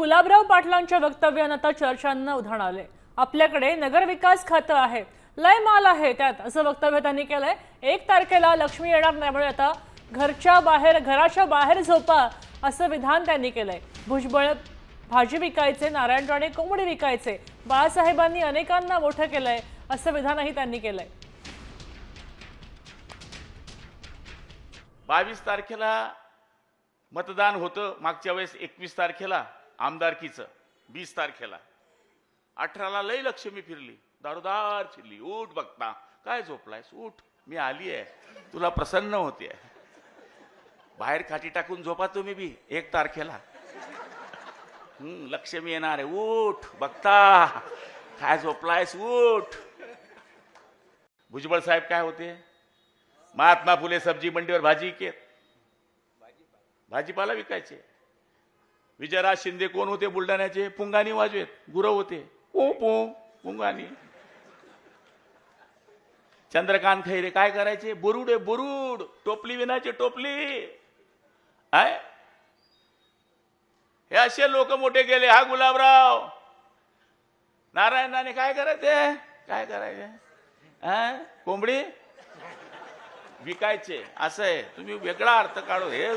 गुलाबराव पाटलांच्या वक्तव्यानं आता चर्चांना उधाण आले आपल्याकडे नगरविकास खातं आहे. लय माल आहे त्यात असं वक्तव्य त्यांनी केलंय. एक तारखेला लक्ष्मी येणार त्यामुळे आता घरच्या बाहेर घराच्या बाहेर झोपा असं विधान त्यांनी केलंय. भुजबळ भाजी विकायचे नारायण राणे कोंबडी विकायचे बाळासाहेबांनी अनेकांना मोठं केलंय असं विधानही त्यांनी केलंय. बावीस तारखेला मतदान होतं मागच्या वेळेस एकवीस तारखेला. आमदारकीचं वीस तारखेला. अठराला लई लक्ष्मी फिरली दारोदार फिरली उठ बघता काय झोपलायस? उठ मी आली आहे तुला प्रसन्न होते बाहेर खाटी टाकून झोपा तुम्ही बी एक तारखेला. लक्ष्मी येणार आहे उठ बघता काय झोपलायस? उठ. भुजबळ साहेब काय होते? महात्मा फुले सब्जी मंडीवर भाजी विकेत. भाजीपाला विकायचे. विजयराज शिंदे कोण होते बुलढाण्याचे? पुंगानी वाजवेत. गुरव होते. ओ पो पुंगानी. चंद्रकांत खैरे काय करायचे? बुरुड आहे बुरुड. टोपली विनायचे टोपली. आहे हे असे लोक मोठे गेले. हा गुलाबराव. नारायणाने काय करायचे? काय करायचे? हा कोंबडी? विकायचे. असं आहे. तुम्ही वेगळा अर्थ काढू हे